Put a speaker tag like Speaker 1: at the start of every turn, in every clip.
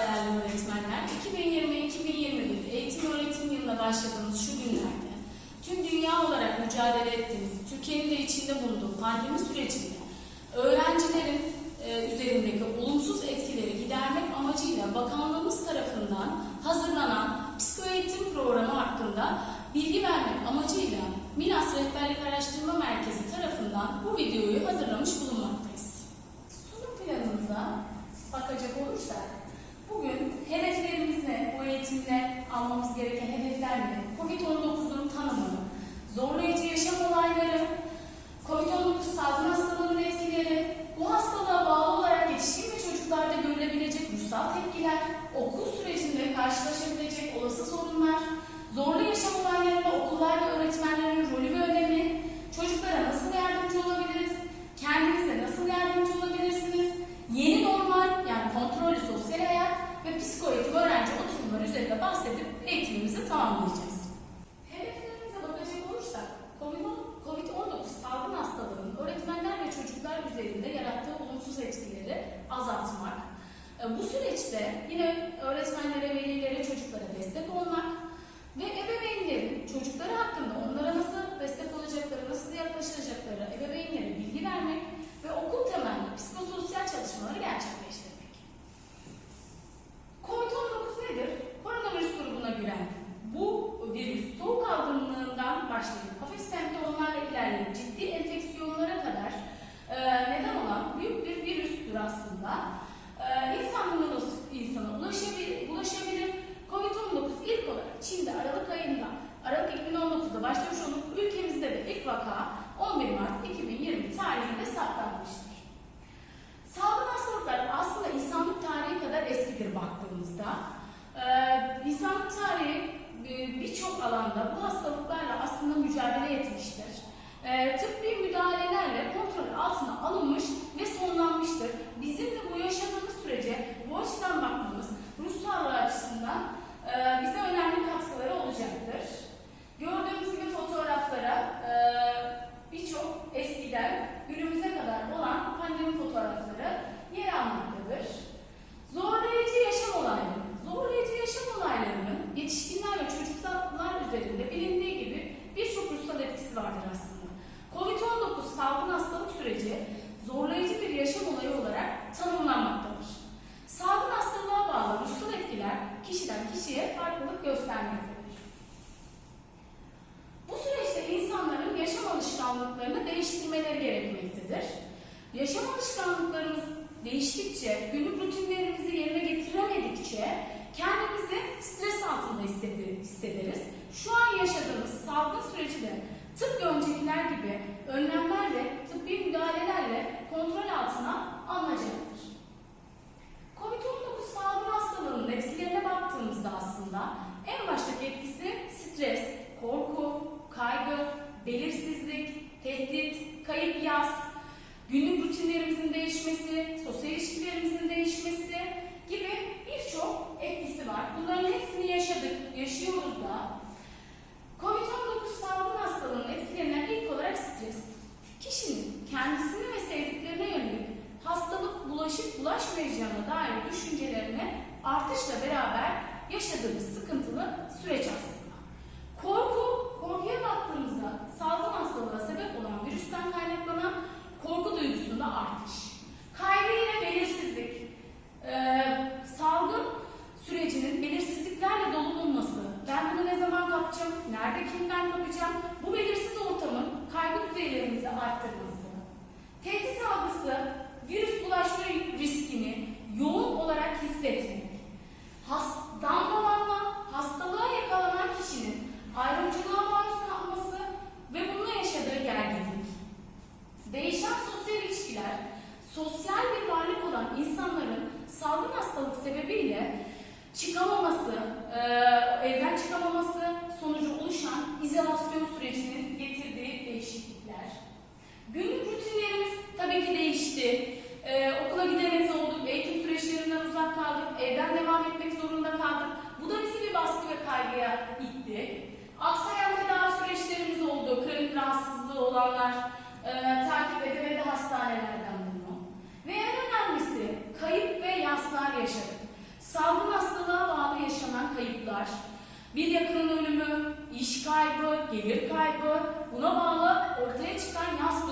Speaker 1: değerli öğretmenler. 2020-2021 eğitim öğretim yılına başladığımız şu günlerde tüm dünya olarak mücadele ettiğimiz, Türkiye'nin de içinde bulunduğu pandemi sürecinde öğrencilerin e, üzerindeki olumsuz etkileri gidermek amacıyla bakanlığımız tarafından hazırlanan psikoeğitim programı hakkında bilgi vermek amacıyla Minas Rehberlik Araştırma Merkezi tarafından bu videoyu hazırlamış bulunmaktayız. Alanda bu hastalıklarla aslında mücadele etmiştir. Ee, tıbbi müdahalelerle kontrol altına alınmış ve sonlanmıştır. Bizim de bu yaşadığımız sürece bu açıdan bakmamız ruh sağlığı açısından e, bize önemli katkıları olacaktır. Gördüğünüz gibi fotoğraflara e, birçok eskiden günümüze kadar olan pandemi fotoğrafları yer almaktadır. Zorlayıcı yaşam olayları. Zorlayıcı yaşam olaylarının yetişkinler ve çocuklar üzerinde bilindiği gibi birçok ruhsal etkisi vardır aslında. Covid-19 salgın hastalık süreci zorlayıcı bir yaşam olayı olarak tanımlanmaktadır. Salgın hastalığa bağlı ruhsal etkiler kişiden kişiye farklılık göstermektedir. Bu süreçte insanların yaşam alışkanlıklarını değiştirmeleri gerekmektedir. Yaşam alışkanlıklarımız değiştikçe, günlük rutinlerimizi yerine getiremedikçe kendimizi stres altında hissedi- hissederiz. Şu an yaşadığımız salgın süreci de tıpkı öncekiler gibi önlemlerle, tıbbi müdahalelerle kontrol altına alınacaktır. Covid-19 salgın hastalığının etkilerine baktığımızda aslında en baştaki etkisi stres, korku, kaygı, belirsizlik, tehdit, kayıp yas, günlük rutinlerimizin değişmesi, sosyal ilişkilerimizin değişmesi gibi birçok etkisi var. Bunların hepsini yaşadık, yaşıyoruz da. Covid-19 salgın hastalığının etkilerinden ilk olarak stres. Kişinin kendisine ve sevdiklerine yönelik hastalık bulaşıp bulaşmayacağına dair düşüncelerine artışla beraber yaşadığımız sıkıntılı süreç aslında. Korku, korkuya baktığımızda salgın hastalığa sebep olan virüsten kaynaklanan korku duygusunda artış. Kaygı ile belirsizlik. Ee, salgın sürecinin belirsizliklerle dolu olması. Ben bunu ne zaman kapacağım? Nerede kimden kapacağım? Bu belirsiz ortamın kaygı düzeylerimizi arttırması. Tehdit algısı, virüs bulaşma riskini yoğun olarak hissetmek. Has, hastalığa yakalanan kişinin ayrımcılığa maruz kalması ve bununla yaşadığı gerginlik. Değişen sosyal ilişkiler, sosyal bir varlık olan insanların salgın hastalık sebebiyle çıkamaması, evden çıkamaması sonucu oluşan izolasyon sürecinin getirdiği değişiklikler. Günlük rutinlerimiz tabii ki değişti. Ee, okula gidemez olduk, eğitim süreçlerinden uzak kaldık, evden devam etmek zorunda kaldık. Bu da bizi bir baskı ve kaygıya itti. Aksayan tedavi süreçlerimiz oldu, kronik rahatsızlığı olanlar e, takip edemedi hastanelerden bunu. Ve en önemlisi kayıp ve yaslar yaşadık. salgın hastalığa bağlı yaşanan kayıplar, bir yakının ölümü, iş kaybı, gelir kaybı, buna bağlı ortaya çıkan yas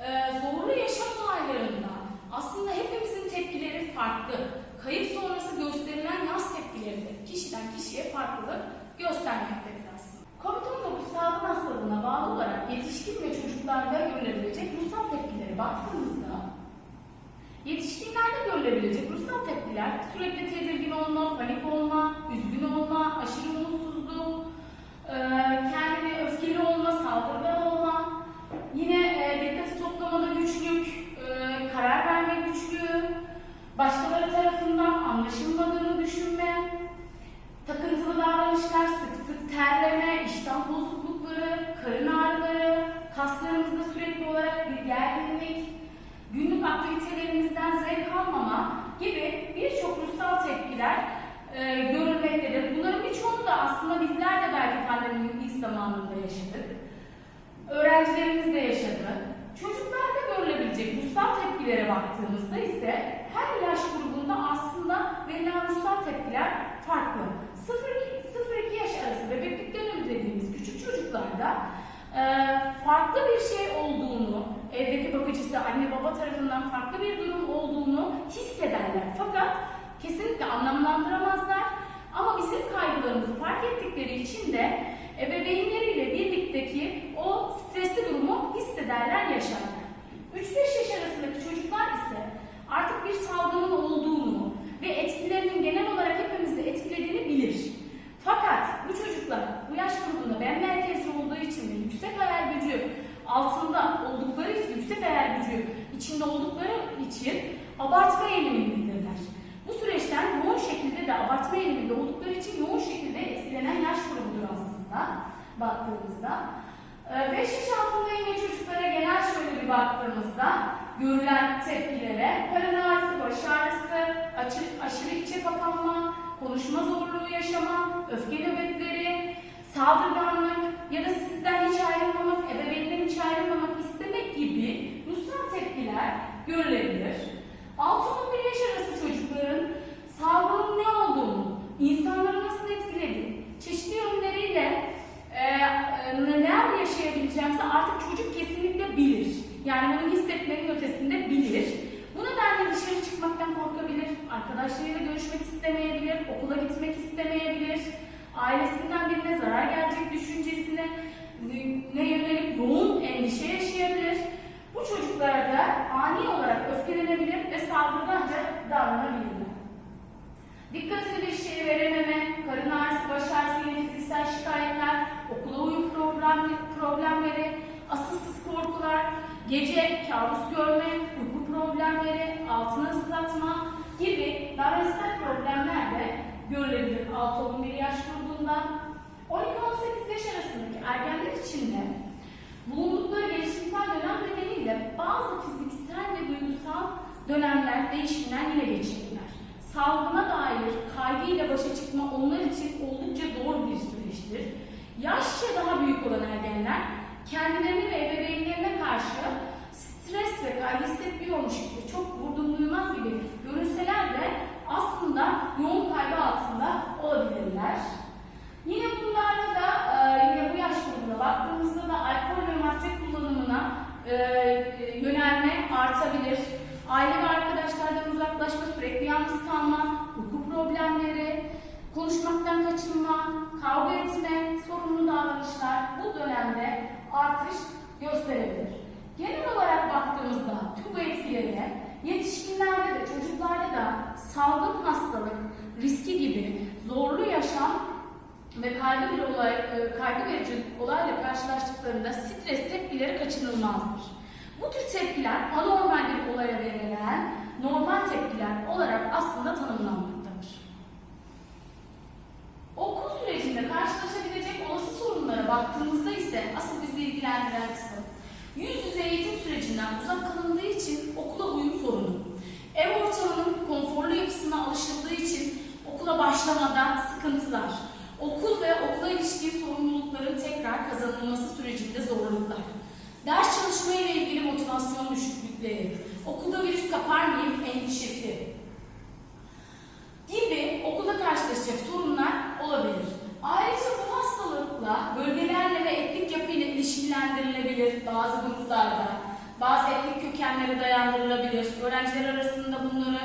Speaker 1: Ee, zorlu yaşam olaylarında aslında hepimizin tepkileri farklı. Kayıp sonrası gösterilen yas tepkileri de kişiden kişiye farklılık göstermektedir aslında. Covid-19 salgın hastalığına bağlı olarak yetişkin ve çocuklarda görülebilecek ruhsal tepkileri baktığımızda Yetişkinlerde görülebilecek ruhsal tepkiler sürekli tedirgin olma, panik olma, üzgün olma, aşırı umutsuzluk, e, kendine öfkeli olma, saldırgan olma, yine e, dikkati toplamada güçlük, e, karar verme güçlüğü, başkaları tarafından anlaşılmadığını düşünme, takıntılı davranışlar, sık sık terleme, iştah bozuklukları, karın ağrıları, kaslarımızda sürekli olarak bir gerginlik, günlük aktivitelerimizden zevk almama gibi birçok ruhsal tepkiler e, görülmektedir. Bunların birçoğunu da aslında bizler de belki pandeminin ilk zamanında yaşadık. Öğrencilerimiz de yaşadı. Çocuklarda görülebilecek ruhsal tepkilere baktığımızda ise her yaş grubunda aslında verilen ruhsal tepkiler farklı. 0-2 yaş arası bebeklik dönemi dediğimiz küçük çocuklarda e, farklı bir şey olduğunu, evdeki bakıcısı anne baba tarafından farklı bir durum olduğunu hissederler. Fakat kesinlikle anlamlandıramazlar. Bizim kaygılarımızı fark ettikleri için de ebeveynleriyle birlikteki o stresli durumu hissederler, yaşarlar. 3-5 yaş arasındaki çocuklar ise artık bir salgının olduğunu ve etkilerinin genel olarak hepimizi etkilediğini bilir. Fakat bu çocuklar bu yaş grubunda ben merkezli olduğu için ve yüksek hayal gücü altında oldukları için, yüksek hayal gücü içinde oldukları için abartma eğilimindedirler. Bu süreçten yoğun şekilde de abartma eğiliminde oldukları için yoğun şekilde etkilenen yaş grubudur aslında baktığımızda. 5 yaş altında yine çocuklara genel şöyle bir baktığımızda görülen tepkilere karın ağrısı, baş ağrısı, aşırı, aşırı içe kapanma, konuşma zorluğu yaşama, öfke nöbetleri, saldırganlık ya da sizden hiç ayrılmamak, ebeveynlerin hiç ayrılmamak istemek gibi ruhsal tepkiler görülebilir. 6-11 yaş arası çocukların salgının ne olduğunu, insanları nasıl etkilediği, çeşitli yönleriyle e, e, neler yaşayabileceğimizi artık çocuk kesinlikle bilir. Yani bunu hissetmenin ötesinde bilir. Bu nedenle dışarı çıkmaktan korkabilir, arkadaşlarıyla görüşmek istemeyebilir, okula gitmek istemeyebilir, ailesinden birine zarar gelecek düşüncesine ne yönelik yoğun endişe yaşayabilir. Bu çocuklarda ani olarak öfkelenebilir ve saldırganca davranabilirler. Dikkatini bir şeye verememe, karın ağrısı, baş ağrısı, fiziksel şikayetler, okula uyum problem, problemleri, asılsız korkular, gece kabus görme, uyku problemleri, altını ıslatma gibi davranışsal problemler de görülebilir 6-11 yaş grubunda. 12-18 yaş arasındaki ergenler için de bulundukları gelişimsel dönem nedeniyle bazı fiziksel ve duygusal dönemler, değişimler yine geçirirler. Salgına dair kaygıyla başa çıkma onlar için oldukça zor bir süreçtir. Yaşça daha büyük olan ergenler kendilerini ve ebeveynlerine karşı stres ve kaygı hissetmiyormuş gibi, çok vurdum duymaz gibi görünseler de aslında yoğun kaygı altında olabilirler. Yine bunlarda da e, yine bu yaş grubuna baktığımızda da alkol ve madde kullanımına e, yönelme artabilir. Aile ve arkadaşlardan uzaklaşma, sürekli yalnız kalma, uyku problemleri, konuşmaktan kaçınma, kavga etme, sorunlu davranışlar bu dönemde artış gösterebilir. Genel olarak baktığımızda tüm bu yetişkinlerde de çocuklarda da salgın hastalık riski gibi zorlu yaşam ve kaygı bir olay, e, kaygı verici olayla karşılaştıklarında stres tepkileri kaçınılmazdır. Bu tür tepkiler anormal bir olaya verilen normal tepkiler olarak aslında tanımlanmaktadır. başlamadan sıkıntılar, okul ve okula ilişkin sorumlulukların tekrar kazanılması sürecinde zorluklar, ders çalışmaya ile ilgili motivasyon düşüklükleri, okulda virüs kapar mıyım endişesi gibi okulda karşılaşacak sorunlar olabilir. Ayrıca bu hastalıkla bölgelerle ve etnik yapıyla ilişkilendirilebilir bazı gruplarda. Bazı etnik kökenlere dayandırılabilir. Öğrenciler arasında bunları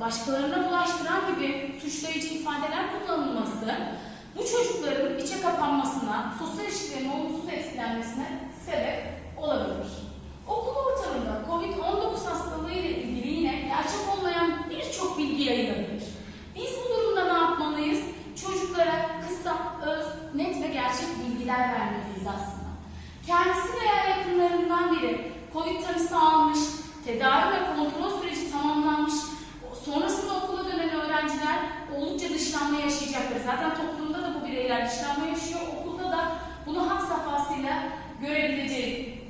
Speaker 1: başkalarına bulaştıran gibi suçlayıcı ifadeler kullanılması bu çocukların içe kapanmasına, sosyal ilişkilerin olumsuz etkilenmesine sebep olabilir. Okul ortamında COVID-19 hastalığı ile ilgili yine gerçek olmayan birçok bilgi yayılabilir. Biz bu durumda ne yapmalıyız? Çocuklara kısa, öz, net ve gerçek bilgiler vermeliyiz aslında. Kendisi veya yakınlarından biri COVID tanısı almış, tedavi ve kontrol süreci tamamlanmış, sonrasında okula dönen öğrenciler oldukça dışlanma yaşayacaktır. Zaten toplumda da bu bireyler dışlanma yaşıyor, okulda da bunu had safhasıyla görebileceğiz.